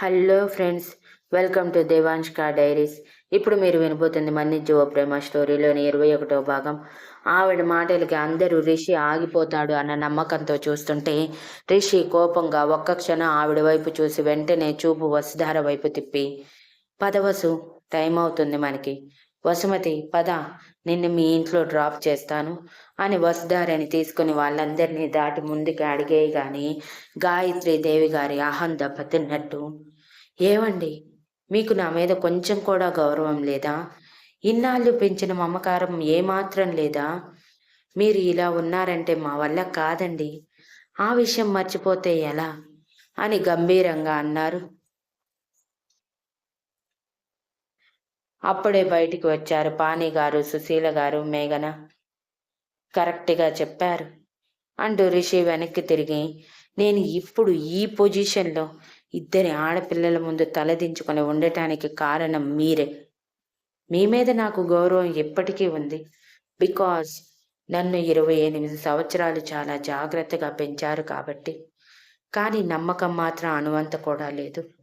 Hello friends welcome to దేవాంష్కా diaries. ఇప్పుడు మీరు వినబోతుంది మన్ని ఓ ప్రేమ స్టోరీలోని ఇరవై ఒకటో భాగం. ఆవిడ మాటలకి అందరూ రిషి ఆగిపోతాడు అన్న నమ్మకంతో చూస్తుంటే రిషి కోపంగా ఒక్క క్షణం ఆవిడ వైపు చూసి వెంటనే చూపు వసుధార వైపు తిప్పి పదవసు టైం అవుతుంది మనకి. వసుమతి పద నిన్ను మీ ఇంట్లో డ్రాప్ చేస్తాను అని వసుధారని తీసుకుని వాళ్ళందరినీ దాటి ముందుకు అడిగేయి గాని గాయత్రి దేవి గారి అహం దెబ్బతిన్నట్టు. ఏవండి మీకు నా మీద కొంచెం కూడా గౌరవం లేదా? ఇన్నాళ్ళు పెంచిన మమకారం ఏమాత్రం లేదా? మీరు ఇలా ఉన్నారంటే మా వల్ల కాదండి. ఆ విషయం మర్చిపోతే ఎలా? అని గంభీరంగా అన్నారు. అప్పుడే బయటికి వచ్చారు పాణి గారు సుశీల గారు మేఘన. కరెక్ట్గా చెప్పారు. అంటూ రిషి వెనక్కి తిరిగి నేను ఇప్పుడు ఈ పొజిషన్లో ఇద్దరి ఆడపిల్లల ముందు తలదించుకొని ఉండటానికి కారణం మీరే. మీ మీద నాకు గౌరవం ఎప్పటికీ ఉంది. బికాజ్ నన్ను ఇరవై ఎనిమిది సంవత్సరాలు చాలా జాగ్రత్తగా పెంచారు కాబట్టి. కానీ నమ్మకం మాత్రం అనువంత కూడా లేదు.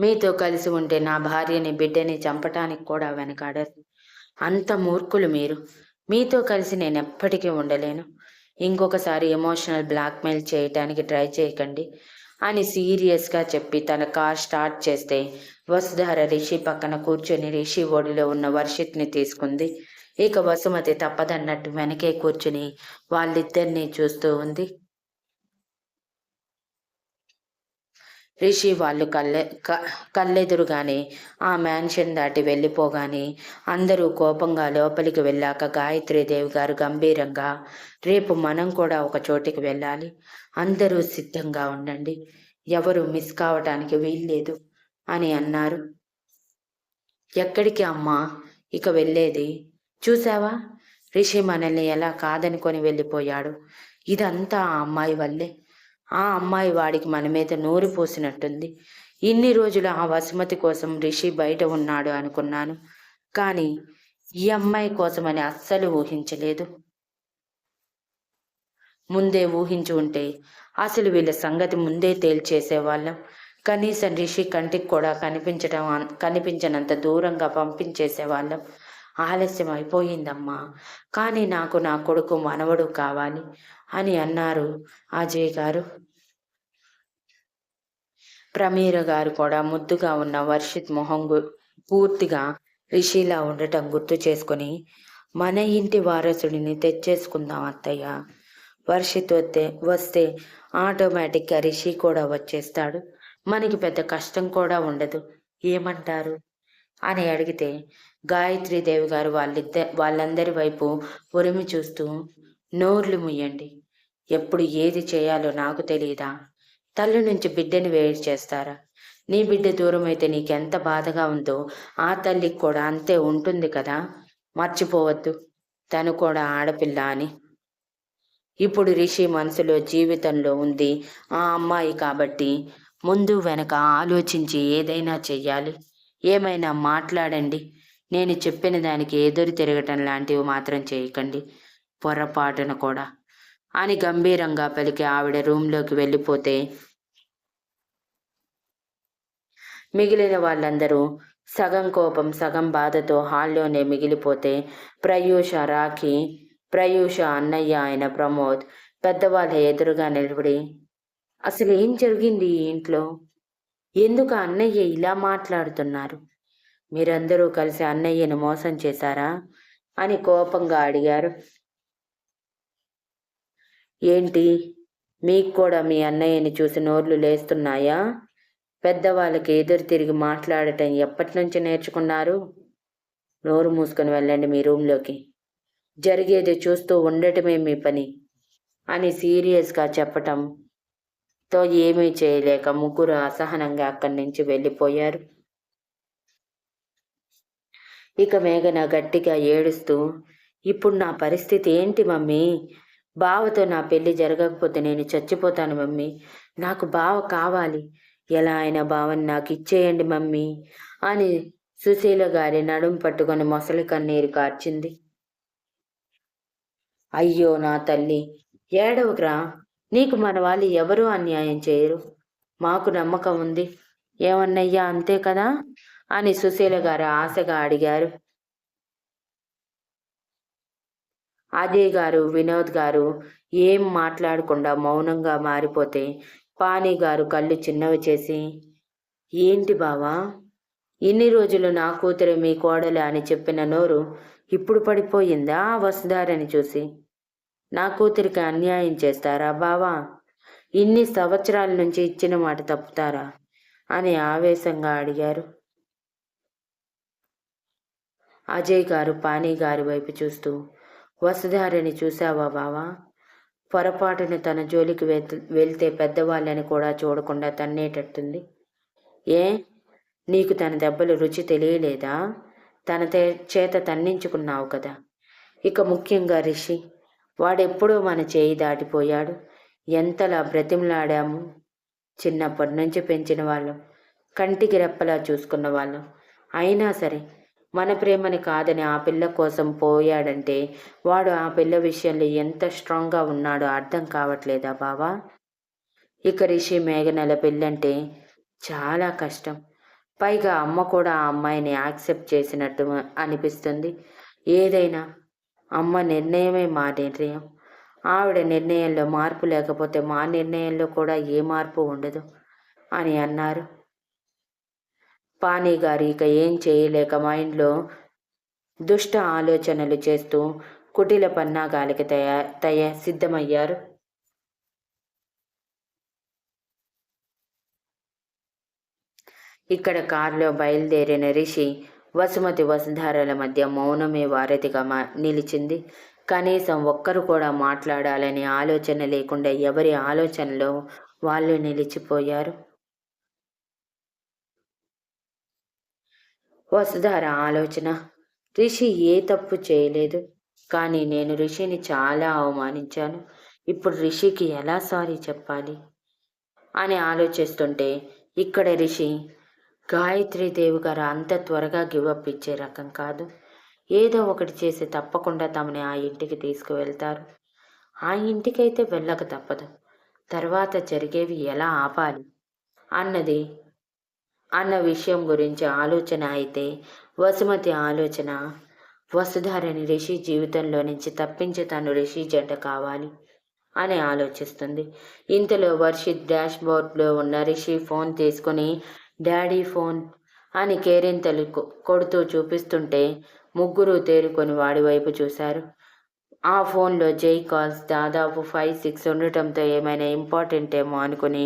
మీతో కలిసి ఉంటే నా భార్యని బిడ్డని చంపటానికి కూడా వెనకాడరు. అంత మూర్ఖులు మీరు. మీతో కలిసి నేను ఎప్పటికీ ఉండలేను. ఇంకొకసారి ఎమోషనల్ బ్లాక్మెయిల్ చేయటానికి ట్రై చేయకండి అని సీరియస్గా చెప్పి తన కార్ స్టార్ట్ చేస్తే వసుధార రిషి పక్కన కూర్చొని రిషి ఒడిలో ఉన్న వర్షిత్ని తీసుకుంది. ఇక వసుమతి తప్పదన్నట్టు వెనకే కూర్చుని వాళ్ళిద్దరినీ చూస్తూ ఉంది. రిషి వాళ్ళు కళ్ళె కళ్ళెదురుగానే ఆ మ్యాన్షన్ దాటి వెళ్ళిపోగానే అందరూ కోపంగా లోపలికి వెళ్ళాక గాయత్రీదేవి గారు గంభీరంగా రేపు మనం కూడా ఒక చోటికి వెళ్ళాలి. అందరూ సిద్ధంగా ఉండండి. ఎవరు మిస్ కావటానికి వీల్లేదు అని అన్నారు. ఎక్కడికి అమ్మా? ఇక వెళ్ళేది. చూసావా రిషి మనల్ని ఎలా కాదనుకొని వెళ్ళిపోయాడు. ఇదంతా ఆ అమ్మాయి వల్లే. ఆ అమ్మాయి వాడికి మన మీద నూరి పోసినట్టుంది. ఇన్ని రోజులు ఆ వసుమతి కోసం రిషి బయట ఉన్నాడు అనుకున్నాను. కానీ ఈ అమ్మాయి కోసమని అస్సలు ఊహించలేదు. ముందే ఊహించి ఉంటే అసలు వీళ్ళ సంగతి ముందే తేల్చేసేవాళ్ళం. కనీసం రిషి కంటికి కూడా కనిపించడం కనిపించనంత దూరంగా పంపించేసేవాళ్ళం. ఆలస్యం అయిపోయిందమ్మా కానీ నాకు నా కొడుకు మనవడు కావాలి అని అన్నారు అజయ్ గారు. ప్రమీర గారు కూడా ముద్దుగా ఉన్న వర్షిత్ మొహం పూర్తిగా రిషిలా ఉండటం గుర్తు చేసుకుని మన ఇంటి వారసుడిని తెచ్చేసుకుందాం అత్తయ్య. వర్షిత్ వస్తే వస్తే ఆటోమేటిక్గా రిషి కూడా వచ్చేస్తాడు. మనకి పెద్ద కష్టం కూడా ఉండదు. ఏమంటారు? అని అడిగితే గాయత్రీదేవి గారు వాళ్ళిద్ద వాళ్ళందరి వైపు ఉరిమి చూస్తూ నోర్లు ముయ్యండి. ఎప్పుడు ఏది చేయాలో నాకు తెలియదా తల్లి నుంచి బిడ్డని వేడి చేస్తారా? నీ బిడ్డ దూరం అయితే నీకెంత బాధగా ఉందో ఆ తల్లికి కూడా అంతే ఉంటుంది కదా? మర్చిపోవద్దు. తను కూడా ఆడపిల్ల అని. ఇప్పుడు రిషి మనసులో జీవితంలో ఉంది ఆ అమ్మాయి కాబట్టి ముందు వెనక ఆలోచించి ఏదైనా చెయ్యాలి. ఏమైనా మాట్లాడండి. నేను చెప్పిన దానికి ఎదురు తిరగటం లాంటివి మాత్రం చేయకండి. పొరపాటున కూడా. అని గంభీరంగా పలికి ఆవిడ రూంలోకి వెళ్ళిపోతే మిగిలిన వాళ్ళందరూ సగం కోపం సగం బాధతో హాల్లోనే మిగిలిపోతే ప్రయూష రాఖీ ప్రయూష అన్నయ్య ఆయన ప్రమోద్ పెద్దవాళ్ళ ఎదురుగా నిలబడి అసలు ఏం జరిగింది ఈ ఇంట్లో? ఎందుకు అన్నయ్య ఇలా మాట్లాడుతున్నారు? మీరందరూ కలిసి అన్నయ్యను మోసం చేశారా? అని కోపంగా అడిగారు. ఏంటి? మీకు కూడా మీ అన్నయ్యని చూసి నోర్లు లేస్తున్నాయా? పెద్దవాళ్ళకి ఎదురు తిరిగి మాట్లాడటం ఎప్పటి నుంచి నేర్చుకున్నారు? నోరు మూసుకొని వెళ్ళండి మీ రూమ్లోకి. జరిగేది చూస్తూ ఉండటమే మీ పని అని సీరియస్గా చెప్పటం తో ఏమీ చేయలేక ముగ్గురు అసహనంగా అక్కడి నుంచి వెళ్ళిపోయారు. ఇక మేఘన గట్టిగా ఏడుస్తూ ఇప్పుడు నా పరిస్థితి ఏంటి మమ్మీ? బావతో నా పెళ్ళి జరగకపోతే నేను చచ్చిపోతాను మమ్మీ. నాకు బావ కావాలి. ఎలా అయినా బావని నాకు ఇచ్చేయండి మమ్మీ అని సుశీల గారి నడుం పట్టుకొని మొసలి కన్నీరు కార్చింది. అయ్యో నా తల్లి ఏడవకురా. నీకు మన వాళ్ళు ఎవరూ అన్యాయం చేయరు. మాకు నమ్మకం ఉంది. ఏమన్నయ్యా అంతే కదా? అని సుశీల గారు ఆశగా అడిగారు. అజయ్ గారు వినోద్ గారు ఏం మాట్లాడకుండా మౌనంగా మారిపోతే పానీ గారు కళ్ళు చిన్నవి చేసి ఏంటి బావా? ఇన్ని రోజులు నా కూతురు మీ కోడలే అని చెప్పిన నోరు ఇప్పుడు పడిపోయిందా? వసుధారని చూసి. నా కూతురికి అన్యాయం చేస్తారా బావా? ఇన్ని సంవత్సరాల నుంచి ఇచ్చిన మాట తప్పుతారా? అని ఆవేశంగా అడిగారు. అజయ్ గారు పానీ గారి వైపు చూస్తూ వసుధారిని చూశావా బావా? పొరపాటున తన జోలికి వెళ్తే పెద్దవాళ్ళని కూడా చూడకుండా తన్నేటట్టుంది. ఏ? నీకు తన దెబ్బలు రుచి తెలియలేదా? తన చేత తన్నించుకున్నావు కదా. ఇక ముఖ్యంగా రిషి వాడెప్పుడూ మన చేయి దాటిపోయాడు. ఎంతలా బ్రతిమలాడాము. చిన్నప్పటి నుంచి పెంచిన వాళ్ళం. కంటికి రెప్పలా చూసుకున్న వాళ్ళం. అయినా సరే మన ప్రేమని కాదని ఆ పిల్ల కోసం పోయాడంటే వాడు ఆ పిల్ల విషయంలో ఎంత స్ట్రాంగ్గా ఉన్నాడో అర్థం కావట్లేదా బావా? ఇక రిషి మేఘనల పెళ్ళంటే చాలా కష్టం. పైగా అమ్మ కూడా ఆ అమ్మాయిని యాక్సెప్ట్ చేసినట్టు అనిపిస్తుంది. ఏదైనా అమ్మ నిర్ణయమే మా నిర్ణయం. ఆవిడ నిర్ణయంలో మార్పు లేకపోతే మా నిర్ణయంలో కూడా ఏ మార్పు ఉండదు అని అన్నారు. పానీ గారు ఇక ఏం చేయలేక మైండ్లో దుష్ట ఆలోచనలు చేస్తూ కుటిల పన్నాగాలకి తయా తయా సిద్ధమయ్యారు. ఇక్కడ కారులో బయలుదేరిన రిషి వసుమతి వసుధారల మధ్య మౌనమే వారధిగా నిలిచింది. కనీసం ఒక్కరు కూడా మాట్లాడాలని ఆలోచన లేకుండా ఎవరి ఆలోచనలో వాళ్ళు నిలిచిపోయారు? వసుధార ఆలోచన రిషి ఏ తప్పు చేయలేదు కానీ నేను రిషిని చాలా అవమానించాను. ఇప్పుడు రిషికి ఎలా సారీ చెప్పాలి? అని ఆలోచిస్తుంటే ఇక్కడ రిషి దేవి గారు అంత త్వరగా గివప్ ఇచ్చే రకం కాదు. ఏదో ఒకటి చేసి తప్పకుండా తమని ఆ ఇంటికి తీసుకువెళ్తారు. ఆ ఇంటికైతే వెళ్ళక తప్పదు. తర్వాత జరిగేవి ఎలా ఆపాలి? అన్నది అన్న విషయం గురించి ఆలోచన అయితే వసుమతి ఆలోచన వసుధారని రిషి జీవితంలో నుంచి తప్పించి తను రిషి జంట కావాలి అని ఆలోచిస్తుంది. ఇంతలో వర్షిత్ డాష్ బోర్డ్లో ఉన్న రిషి ఫోన్ తీసుకుని డాడీ ఫోన్ అని కేరింతలు కొడుతూ చూపిస్తుంటే ముగ్గురు తేరుకొని వాడి వైపు చూశారు. ఆ ఫోన్లో జై కాల్స్ దాదాపు ఫైవ్ సిక్స్ ఉండటంతో ఏమైనా ఇంపార్టెంట్ ఏమో అనుకుని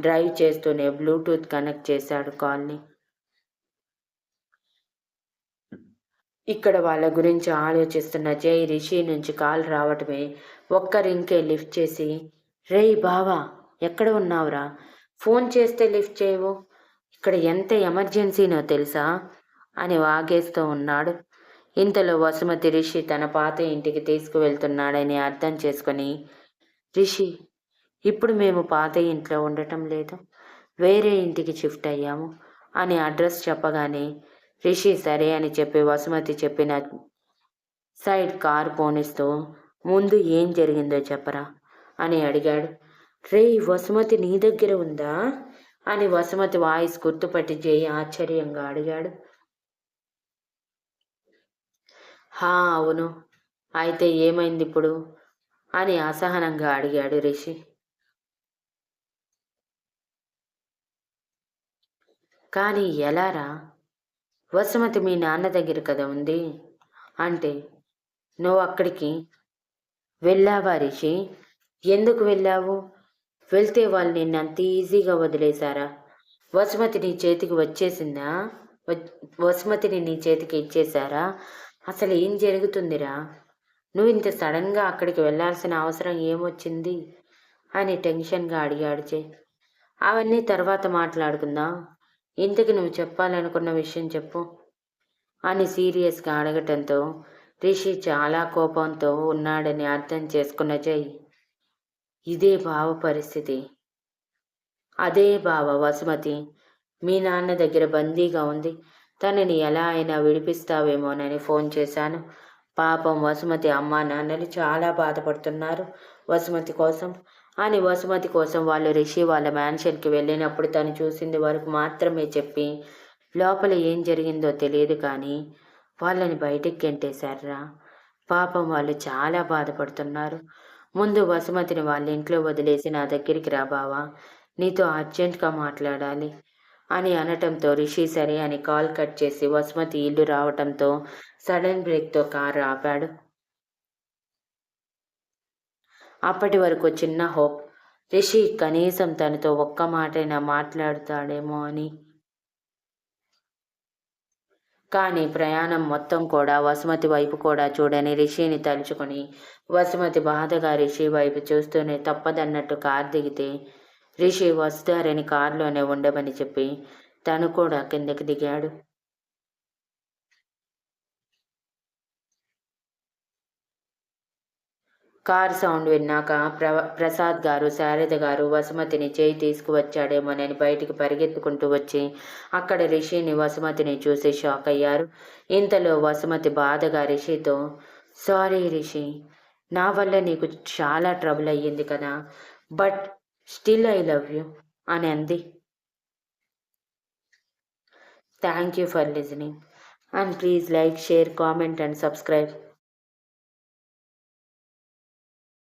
డ్రైవ్ చేస్తూనే బ్లూటూత్ కనెక్ట్ చేశాడు కాల్ని. ఇక్కడ వాళ్ళ గురించి ఆలోచిస్తున్న జై రిషి నుంచి కాల్ రావటమే ఒక్క రింకే లిఫ్ట్ చేసి రేయ్ బావా ఎక్కడ ఉన్నావురా? ఫోన్ చేస్తే లిఫ్ట్ చేయవు. ఇక్కడ ఎంత ఎమర్జెన్సీనో తెలుసా? అని వాగేస్తూ ఉన్నాడు. ఇంతలో వసుమతి రిషి తన పాత ఇంటికి తీసుకువెళ్తున్నాడని అర్థం చేసుకొని రిషి ఇప్పుడు మేము పాత ఇంట్లో ఉండటం లేదు. వేరే ఇంటికి షిఫ్ట్ అయ్యాము అని అడ్రస్ చెప్పగానే రిషి సరే అని చెప్పి వసుమతి చెప్పిన సైడ్ కార్ పోనిస్తూ ముందు ఏం జరిగిందో చెప్పరా అని అడిగాడు. రే వసుమతి నీ దగ్గర ఉందా? అని వసుమతి వాయిస్ గుర్తుపట్టి జై ఆశ్చర్యంగా అడిగాడు. హా అవును. అయితే ఏమైంది ఇప్పుడు? అని అసహనంగా అడిగాడు రిషి. కానీ ఎలారా? వసుమతి మీ నాన్న దగ్గర కదా ఉంది? అంటే నువ్వు అక్కడికి వెళ్ళావా రిషి? ఎందుకు వెళ్ళావు? వెళ్తే వాళ్ళు నిన్ను అంత ఈజీగా వదిలేశారా? వసుమతి నీ చేతికి వచ్చేసిందా? వసుమతిని నీ చేతికి ఇచ్చేశారా? అసలు ఏం జరుగుతుందిరా? నువ్వు ఇంత సడన్గా అక్కడికి వెళ్ళాల్సిన అవసరం ఏమొచ్చింది? అని టెన్షన్గా అడిగాడు చే అవన్నీ తర్వాత మాట్లాడుకుందాం. ఇంతకు నువ్వు చెప్పాలనుకున్న విషయం చెప్పు అని సీరియస్గా అడగటంతో రిషి చాలా కోపంతో ఉన్నాడని అర్థం చేసుకున్న జై ఇదే బావ పరిస్థితి. అదే బావ వసుమతి. మీ నాన్న దగ్గర బందీగా ఉంది. తనని ఎలా అయినా విడిపిస్తావేమోనని ఫోన్ చేశాను. పాపం వసుమతి అమ్మ నాన్నలు చాలా బాధపడుతున్నారు వసుమతి కోసం. అని వసుమతి కోసం వాళ్ళు రిషి వాళ్ళ మ్యాన్షన్కి వెళ్ళినప్పుడు తను చూసింది వరకు మాత్రమే చెప్పి లోపల ఏం జరిగిందో తెలియదు కానీ వాళ్ళని బయటికి గెంటేశారా? పాపం వాళ్ళు చాలా బాధపడుతున్నారు. ముందు వసుమతిని వాళ్ళ ఇంట్లో వదిలేసి నా దగ్గరికి రా బావా నీతో అర్జెంట్గా మాట్లాడాలి అని అనటంతో రిషి సరే అని కాల్ కట్ చేసి వసుమతి ఇల్లు రావటంతో సడన్ బ్రేక్తో కారు ఆపాడు. అప్పటి వరకు చిన్న హోప్ రిషి కనీసం తనతో ఒక్క మాటైనా మాట్లాడుతాడేమో అని కానీ ప్రయాణం మొత్తం కూడా వసుమతి వైపు కూడా చూడని రిషిని తలుచుకొని వసుమతి బాధగా రిషి వైపు చూస్తూనే తప్పదన్నట్టు కార్ దిగితే రిషి వస్తారని కారులోనే ఉండమని చెప్పి తను కూడా కిందకి దిగాడు. కార్ సౌండ్ విన్నాక ప్ర ప్రసాద్ గారు శారద గారు వసుమతిని చేయి తీసుకువచ్చాడేమోనని బయటికి పరిగెత్తుకుంటూ వచ్చి అక్కడ రిషిని వసుమతిని చూసి షాక్ అయ్యారు. ఇంతలో వసుమతి బాధగా రిషితో సారీ రిషి నా వల్ల నీకు చాలా ట్రబుల్ అయ్యింది కదా but still I love you అని అంది. Thank you for listening. And please like share comment and subscribe.